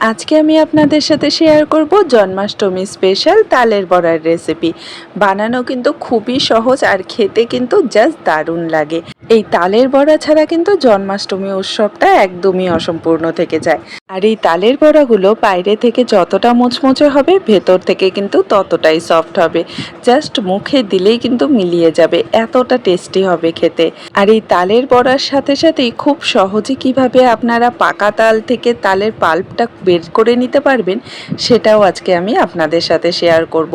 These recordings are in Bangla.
আজকে আমি আপনাদের সাথে শেয়ার করব জন্মাষ্টমী স্পেশাল তালের বড়ার রেসিপি বানানো কিন্তু খুবই সহজ আর খেতে কিন্তু জাস্ট দারুণ লাগে। এই তালের বড়া ছাড়া কিন্তু জন্মাষ্টমী উৎসবটা একদমই অসম্পূর্ণ থেকে যায়। আর এই তালের বড়াগুলো বাইরে থেকে যতটা মুচমুচে হবে, ভেতর থেকে কিন্তু ততটাই সফট হবে। জাস্ট মুখে দিলেই কিন্তু মিলিয়ে যাবে, এতটা টেস্টি হবে খেতে। আর এই তালের বড়ার সাথে সাথেই খুব সহজে কীভাবে আপনারা পাকা তাল থেকে তালের পাল্পটা বের করে নিতে পারবেন, সেটাও আজকে আমি আপনাদের সাথে শেয়ার করব।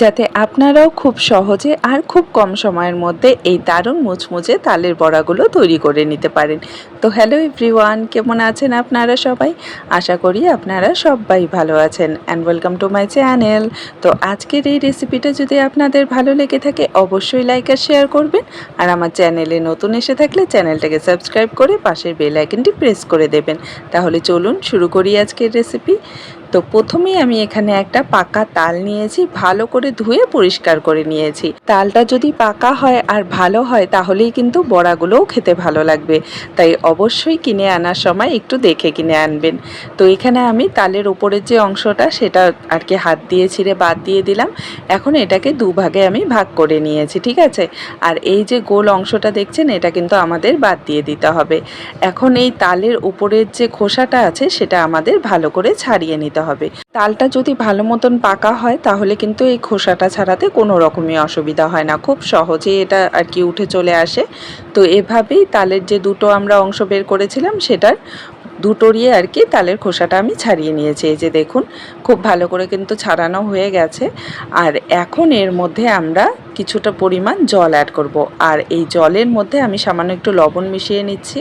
যাতে আপনারাও খুব সহজে আর খুব কম সময়ের মধ্যে এই দারুণ মুচমুচে তালের বড়াগুলো তৈরি করে নিতে পারেন। তো হ্যালো এভরিওয়ান কেমন আছেন আপনারা সবাই? আশা করি আপনারা সবাই ভালো আছেন and welcome to my channel তো আজকের এই রেসিপিটা যদি আপনাদের ভালো লেগে থাকে, অবশ্যই লাইক আর শেয়ার করবেন। আর আমার চ্যানেলে নতুন এসে থাকলে চ্যানেলটাকে সাবস্ক্রাইব করে পাশের বেল আইকনটি প্রেস করে দেবেন। তাহলে চলুন শুরু করি আজকের রেসিপি তো প্রথমেই আমি এখানে একটা পাকা তাল নিয়েছি, ভালো করে ধুয়ে পরিষ্কার করে নিয়েছি। তালটা যদি পাকা হয় আর ভালো হয়, তাহলেই কিন্তু বড়াগুলোও খেতে ভালো লাগবে। তাই অবশ্যই কিনে আনার সময় একটু দেখে কিনে আনবেন। তো এখানে আমি তালের উপরের যে অংশটা, সেটা আর কি হাত দিয়ে ছিঁড়ে বাদ দিয়ে দিলাম। এখন এটাকে দুভাগে আমি ভাগ করে নিয়েছি, ঠিক আছে? আর এই যে গোল অংশটা দেখছেন, এটা কিন্তু আমাদের বাদ দিয়ে দিতে হবে। এখন এই তালের উপরের যে খোসাটা আছে, সেটা আমাদের ভালো করে ছাড়িয়ে নিতে হবে। তালটা যদি ভালো মতন পাকা হয়, তাহলে কিন্তু এই খোসাটা ছাড়াতে কোনো রকমই অসুবিধা হয় না। খুব সহজেই এটা আর কি উঠে চলে আসে। তো এভাবেই তালের যে দুটো আমরা অংশ বের করেছিলাম, সেটার দুটোরই আর কি তালের খোসাটা আমি ছাড়িয়ে নিয়েছি। এই যে দেখুন, খুব ভালো করে কিন্তু ছাড়ানো হয়ে গেছে। আর এখন এর মধ্যে আমরা কিছুটা পরিমাণ জল অ্যাড করব। আর এই জলের মধ্যে আমি সামান্য একটু লবণ মিশিয়ে নিচ্ছি।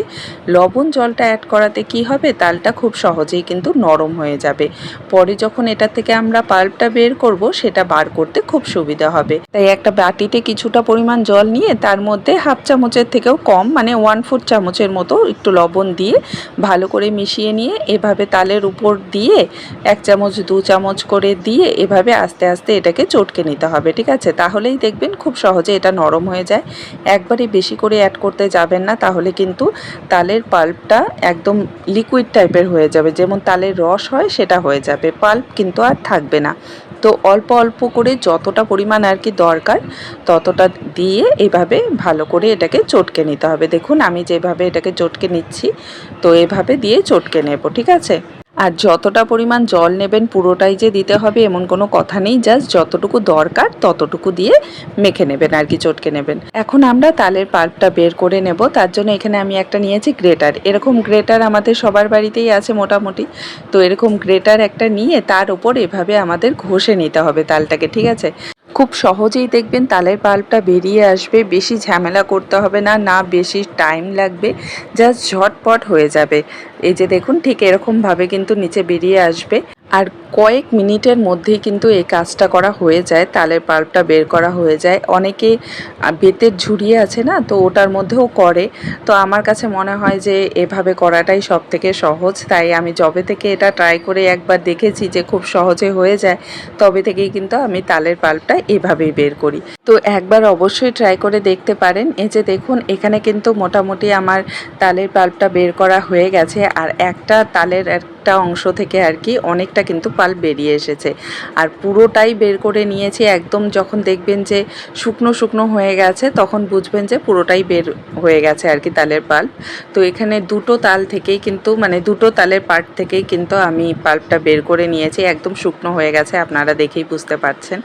লবণ জলটা অ্যাড করাতে কি হবে? তালটা খুব সহজেই কিন্তু নরম হয়ে যাবে। পরে যখন এটা থেকে আমরা পাল্পটা বের করব, সেটা বার করতে খুব সুবিধা হবে। তাই একটা বাটিতে কিছুটা পরিমাণ জল নিয়ে তার মধ্যে হাফ চামচের থেকেও কম মানে ওয়ান ফুট চামচের মতো একটু লবণ দিয়ে ভালো করে মিশিয়ে নিয়ে এভাবে তালের উপর দিয়ে এক চামচ, দু চামচ করে দিয়ে এভাবে আস্তে আস্তে এটাকে চটকে নিতে হবে। ঠিক আছে? তাহলেই দেখবেন খুব সহজে এটা নরম হয়ে যায়। একবারে বেশি করে অ্যাড করতে যাবেন না, তাহলে কিন্তু তালের পাল্পটা একদম লিকুইড টাইপের হয়ে যাবে। যেমন তালের রস হয়, সেটা হয়ে যাবে। পাল্প কিন্তু আর থাকবে না। তো অল্প অল্প করে যতটা পরিমাণ আর কি দরকার, ততটা দিয়ে এভাবে ভালো করে এটাকে চটকে নিতে হবে। দেখুন, আমি যেভাবে এটাকে চটকে নিচ্ছি, তো এভাবে দিয়ে চটকে নেব, ঠিক আছে? আর যতটা পরিমাণ জল নেবেন পুরোটাই যে দিতে হবে এমন কোনো কথা নেই, জাস্ট যতটুকু দরকার ততটুকু দিয়ে মেখে নেবেন আর কি, চটকে নেবেন। এখন আমরা তালের পাল্পটা বের করে নেব, তার জন্য এখানে আমি একটা নিয়েছি গ্রেটার। এরকম গ্রেটার আমাদের সবার বাড়িতেই আছে মোটামুটি। তো এরকম গ্রেটার একটা নিয়ে তার উপর এভাবে আমাদের ঘষে নিতে হবে তালটাকে, ঠিক আছে? খুব সহজেই দেখবেন তালের পাল্পটা বেরিয়ে আসবে, বেশি ঝামেলা করতে হবে না না বেশি টাইম লাগবে, জাস্ট ঝটপট হয়ে যাবে। এই যে দেখুন, ঠিক এরকমভাবে কিন্তু নিচে বেরিয়ে আসবে। আর কয়েক মিনিটের মধ্যেই কিন্তু এই কাজটা করা হয়ে যায়, তালের পাল্পটা বের করা হয়ে যায়। অনেকে বেতের ঝুড়ি আছে না, তো ওটার মধ্যেও করে। তো আমার কাছে মনে হয় যে এভাবে করাটাই সব থেকে সহজ। তাই আমি যবে থেকে এটা ট্রাই করে একবার দেখেছি যে খুব সহজে হয়ে যায়, তবে থেকেই কিন্তু আমি তালের পাল্পটা এভাবেই বের করি। তো একবার অবশ্যই ট্রাই করে দেখতে পারেন। এই যে দেখুন, এখানে কিন্তু মোটামুটি আমার তালের পাল্পটা বের করা হয়ে গেছে। আর একটা তালের একটা অংশ থেকে আর কি অনেকটা কিন্তু পাল্প বেরিয়ে এসেছে। আর পুরোটাই বের করে নিয়েছি একদম যখন দেখবেন যে শুকনো শুকনো হয়ে গেছে, তখন বুঝবেন যে পুরোটাই বের হয়ে গেছে আর কি তালের পাল্প তো এখানে দুটো তাল থেকেই কিন্তু মানে দুটো তালের পার্ট থেকেই কিন্তু আমি পাল্পটা বের করে নিয়েছি, একদম শুকনো হয়ে গেছে, আপনারা দেখেই বুঝতে পারছেন।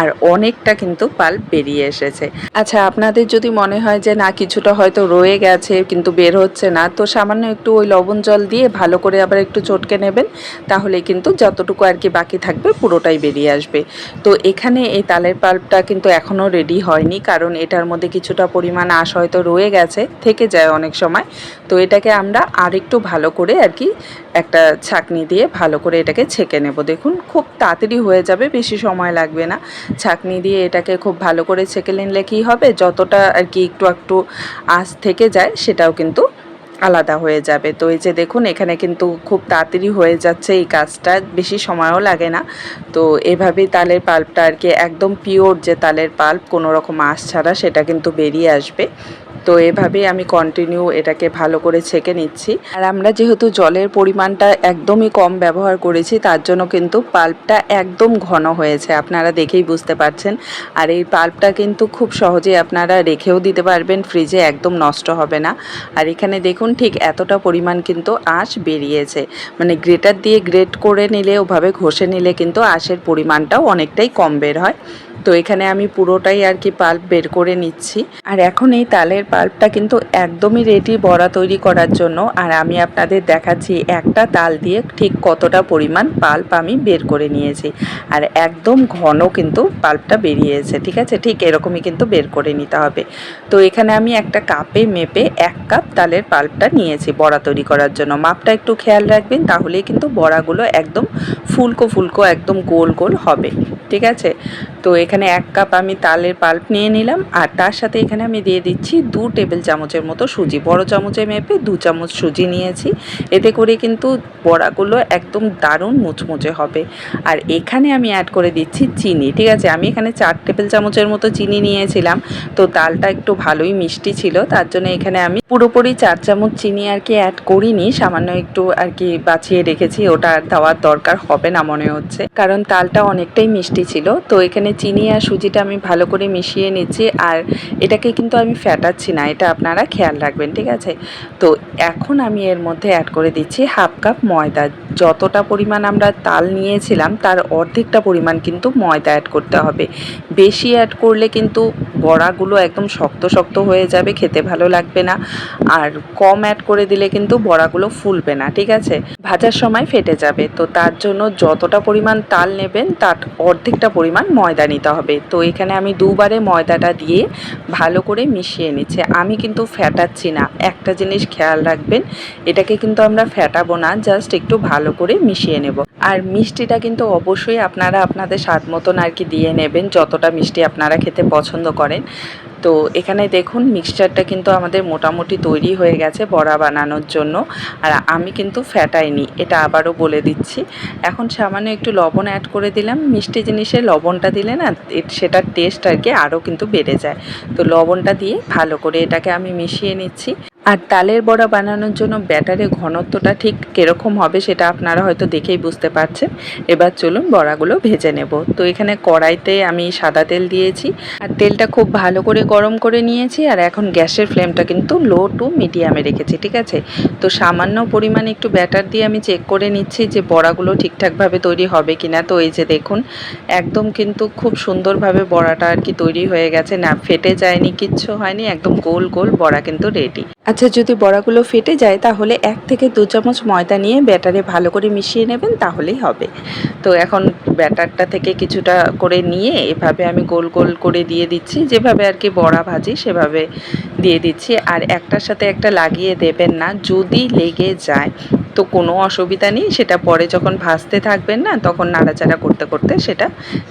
আর অনেকটা কিন্তু পাল্প বেরিয়ে এসেছে। আচ্ছা আপনাদের যদি মনে হয় যে না, কিছুটা হয়তো রয়ে গেছে, কিন্তু বের হচ্ছে না, তো সামান্য একটু ওই লবণ জল দিয়ে ভালো করে আবার একটু চটকে নেবেন, তাহলে কিন্তু যতটুকু আর কি বাকি থাকবে পুরোটাই বেরিয়ে আসবে। তো এখানে এই তালের পাল্পটা কিন্তু এখনও রেডি হয়নি, কারণ এটার মধ্যে কিছুটা পরিমাণ আঁশ হয়তো রয়ে গেছে, থেকে যায় অনেক সময়। তো এটাকে আমরা আরেকটু ভালো করে আর কি একটা ছাকনি দিয়ে ভালো করে এটাকে ছেঁকে নেব। দেখুন, খুব তাড়াতাড়ি হয়ে যাবে, বেশি সময় লাগবে না। ছাকনি দিয়ে এটাকে খুব ভালো করে ছেঁকে নিলে কী হবে? যতটা আর কি একটু একটু আঁশ থেকে যায়, সেটাও কিন্তু আলাদা হয়ে যাবে। তো এই যে দেখুন, এখানে কিন্তু খুব তাড়াতাড়ি হয়ে যাচ্ছে এই কাজটা, বেশি সময়ও লাগে না। তো এভাবেই তালের পাল্পটা আর কি একদম পিওর যে তালের পাল্প কোনো রকম আঁশ ছাড়া সেটা কিন্তু বেরিয়ে আসবে। তো এভাবে আমি কন্টিনিউ এটাকে ভালো করে ছেঁকে নিচ্ছি। আর আমরা যেহেতু জলের পরিমাণটা একদমই কম ব্যবহার করেছি, তার জন্য কিন্তু পাল্পটা একদম ঘন হয়েছে, আপনারা দেখেই বুঝতে পারছেন। আর এই পাল্পটা কিন্তু খুব সহজে আপনারা রেখেও দিতে পারবেন ফ্রিজে একদম নষ্ট হবে না। আর এখানে দেখুন, ঠিক এতটা পরিমাণ কিন্তু আঁশ বেরিয়েছে। মানে গ্রেটার দিয়ে গ্রেট করে নিলে, ওভাবে ঘষে নিলে কিন্তু আঁশের পরিমাণটাও অনেকটাই কম বের হয়। তো এখানে আমি পুরোটাই আর কি পাল্প বের করে নিচ্ছি। আর এখন এই তালের পাল্পটা কিন্তু একদমই রেডি বড়া তৈরি করার জন্য। আর আমি আপনাদের দেখাচ্ছি একটা তাল দিয়ে ঠিক কতটা পরিমাণ পাল্প আমি বের করে নিয়েছি। আর একদম ঘন কিন্তু পাল্পটা বেরিয়েছে, ঠিক আছে? ঠিক এরকমই কিন্তু বের করে নিতে হবে। তো এখানে আমি একটা কাপে মেপে এক কাপ তালের পাল্পটা নিয়েছি বড়া তৈরি করার জন্য। মাপটা একটু খেয়াল রাখবেন, তাহলেই কিন্তু বড়াগুলো একদম ফুলকো ফুলকো, একদম গোল গোল হবে। ঠিক আছে? তো এখানে এক কাপ আমি তালের পাল্প নিয়ে নিলাম, আর তার সাথে এখানে আমি দিয়ে দিচ্ছি দু টেবিল চামচের মতো সুজি। বড় চামচে মেপে দু চামচ সুজি নিয়েছি। এতে করে কিন্তু বড়াগুলো একদম দারুণ মুচমুচে হবে। আর এখানে আমি অ্যাড করে দিচ্ছি চিনি, ঠিক আছে? আমি এখানে চার টেবিল চামচের মতো চিনি নিয়েছিলাম, তো তালটা একটু ভালোই মিষ্টি ছিল, তার জন্য এখানে আমি পুরোপুরি চার চামচ চিনি আর কি অ্যাড করিনি, সামান্য একটু আর কি বাঁচিয়ে রেখেছি, ওটা আর দেওয়ার দরকার হবে না মনে হচ্ছে। কারণ তালটা অনেকটাই মিষ্টি ছিল। তো এখানে চিনি আর সুজিটা আমি ভালো করে মিশিয়ে নিচ্ছি আর এটাকে কিন্তু আমি ফ্যাটাচ্ছি না, এটা আপনারা খেয়াল রাখবেন, ঠিক আছে? তো এখন আমি এর মধ্যে অ্যাড করে দিচ্ছি হাফ কাপ ময়দা। যতটা পরিমাণ আমরা তাল নিয়েছিলাম, তার অর্ধেকটা পরিমাণ কিন্তু ময়দা অ্যাড করতে হবে। বেশি অ্যাড করলে কিন্তু বড়াগুলো একদম শক্ত শক্ত হয়ে যাবে, খেতে ভালো লাগবে না। আর কম অ্যাড করে দিলে কিন্তু বড়াগুলো ফুলবে না, ঠিক আছে? ভাজার সময় ফেটে যাবে। তো তার জন্য যতটা পরিমাণ তাল নেবেন, তার অর্ধেকটা পরিমাণ ময়দা নিতে হবে। তো এখানে আমি দুবারে ময়দাটা দিয়ে ভালো করে মিশিয়ে নিচ্ছি। আমি কিন্তু ফ্যাটাচ্ছি না। একটা জিনিস খেয়াল রাখবেন, এটাকে কিন্তু আমরা ফ্যাটাবো না, জাস্ট একটু ভালো করে মিশিয়ে নেব। আর মিষ্টিটা কিন্তু অবশ্যই আপনারা আপনাদের স্বাদ মতন আর কি দিয়ে নেবেন, যতটা মিষ্টি আপনারা খেতে পছন্দ করেন। তো এখানে দেখুন মিক্সচারটা কিন্তু আমাদের মোটামুটি তৈরি হয়ে গেছে বড়া বানানোর জন্য। আর আমি কিন্তু ফ্যাটাইনি এটা আবারও বলে দিচ্ছি। এখন সামান্য একটু লবণ অ্যাড করে দিলাম। মিষ্টি জিনিসে লবণটা দিলে না সেটার টেস্ট আর কি আরও কিন্তু বেড়ে যায়। তো লবণটা দিয়ে ভালো করে এটাকে আমি মিশিয়ে নিচ্ছি। আর তালের বড়া বানানোর জন্য ব্যাটারের ঘনত্বটা ঠিক কীরকম হবে সেটা আপনারা হয়তো দেখেই বুঝতে পারছেন। এবার চলুন বড়াগুলো ভেজে নেব। তো এখানে কড়াইতে আমি সাদা তেল দিয়েছি। আর তেলটা খুব ভালো করে গরম করে নিয়েছি আর এখন গ্যাসের ফ্লেমটা কিন্তু লো টু মিডিয়ামে রেখেছি, ঠিক আছে? তো সামান্য পরিমাণে একটু ব্যাটার দিয়ে আমি চেক করে নিচ্ছি যে বড়াগুলো ঠিকঠাকভাবে তৈরি হবে কিনা। তো এই যে দেখুন, একদম কিন্তু খুব সুন্দরভাবে বড়াটা আর কি তৈরি হয়ে গেছে। না, ফেটে যায়নি, কিচ্ছু হয়নি, একদম গোল গোল বড়া কিন্তু রেডি। আচ্ছা যদি বড়াগুলো ফেটে যায়, তাহলে এক থেকে দু চামচ ময়দা নিয়ে ব্যাটারে ভালো করে মিশিয়ে নেবেন, তাহলেই হবে। তো এখন ব্যাটারটা থেকে কিছুটা করে নিয়ে এভাবে আমি গোল গোল করে দিয়ে দিচ্ছি। যেভাবে আর কি বড়া ভাজি, সেভাবে দিয়ে দিচ্ছি। আর একটার সাথে একটা লাগিয়ে দেবেন না। যদি লেগে যায় তো কোনো অসুবিধা নেই, সেটা পরে যখন ভাজতে থাকবেন না, তখন নাড়াচাড়া করতে করতে সেটা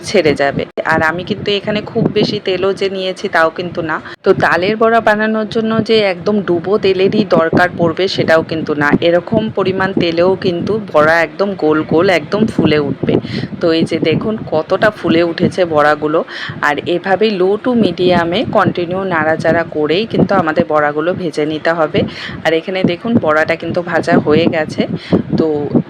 ছেড়ে যাবে। আর আমি কিন্তু এখানে খুব বেশি তেলও যে নিয়েছি তাও কিন্তু না। তো তালের বড়া বানানোর জন্য যে একদম ডুবো তেলেরই দরকার পড়বে সেটাও কিন্তু না। এরকম পরিমাণ তেলেও কিন্তু বড়া একদম গোল গোল একদম ফুলে উঠবে। তো এই যে দেখুন কতটা ফুলে উঠেছে বড়াগুলো। আর এভাবেই লো টু মিডিয়ামে কন্টিনিউ নাড়াচাড়া করেই কিন্তু আমাদের বড়াগুলো ভেজে নিতে হবে। আর এখানে দেখুন বড়াটা কিন্তু ভাজা হয়ে গেছে। তো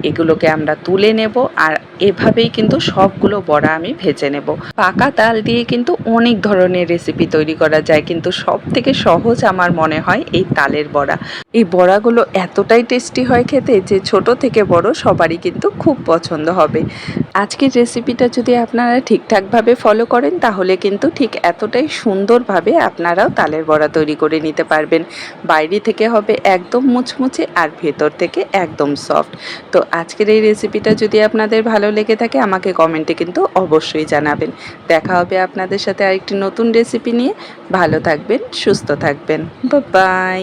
এগুলোকে আমরা তুলে নেব আর এভাবেই কিন্তু সবগুলো বড়া আমি ভেজে নেব। পাকা তাল দিয়ে কিন্তু অনেক ধরনের রেসিপি তৈরি করা যায়, কিন্তু সব থেকে সহজ আমার মনে হয় এই তালের বড়া। এই বড়াগুলো এতটাই টেস্টি হয় খেতে যে ছোট থেকে বড় সবারই কিন্তু খুব পছন্দ হবে। আজকের রেসিপিটা যদি আপনারা ঠিকঠাকভাবে ফলো করেন, তাহলে কিন্তু ঠিক এতটাই সুন্দরভাবে আপনারাও তালের বড়া তৈরি করে নিতে পারবেন। বাইরে থেকে হবে একদম মুচমুচে আর ভেতর থেকে একদম সফট তো আজকের এই রেসিপিটা যদি আপনাদের ভালো লেগে থাকে, আমাকে কমেন্টে কিন্তু অবশ্যই জানাবেন। দেখা হবে আপনাদের সাথে আরেকটি নতুন রেসিপি নিয়ে। ভালো থাকবেন, সুস্থ থাকবেন। বাই